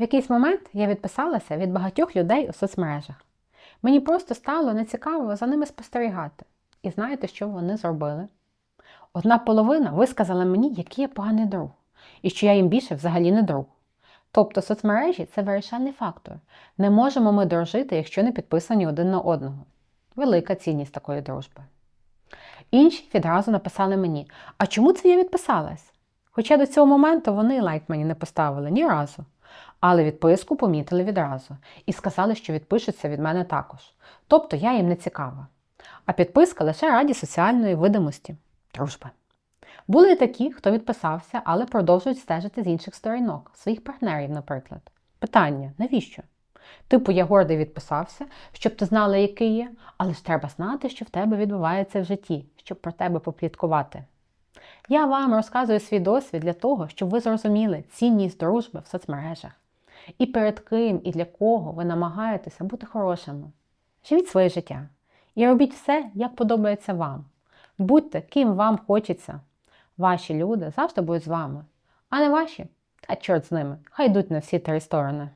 В якийсь момент я відписалася від багатьох людей у соцмережах. Мені просто стало нецікаво за ними спостерігати. І знаєте, що вони зробили? Одна половина висказала мені, який я поганий друг, і що я їм більше взагалі не друг. Тобто соцмережі це вирішальний фактор. Не можемо ми дружити, якщо не підписані один на одного. Велика цінність такої дружби. Інші відразу написали мені: А чому це я відписалась? Хоча до цього моменту вони лайк мені не поставили ні разу. Але відписку помітили відразу і сказали, що відпишуться від мене також. Тобто я їм не цікава. А підписка лише раді соціальної видимості дружби. Були і такі, хто відписався, але продовжують стежити з інших сторінок, своїх партнерів, наприклад. Питання: навіщо? Типу, я гордий відписався, щоб ти знала, який є, але ж треба знати, що в тебе відбувається в житті, щоб про тебе попліткувати. Я вам розказую свій досвід для того, щоб ви зрозуміли цінність дружби в соцмережах. І перед ким і для кого ви намагаєтеся бути хорошими. Живіть своє життя і робіть все, як подобається вам. Будьте ким вам хочеться. Ваші люди завжди будуть з вами, а не ваші. Та чорт з ними, хай йдуть на всі три сторони.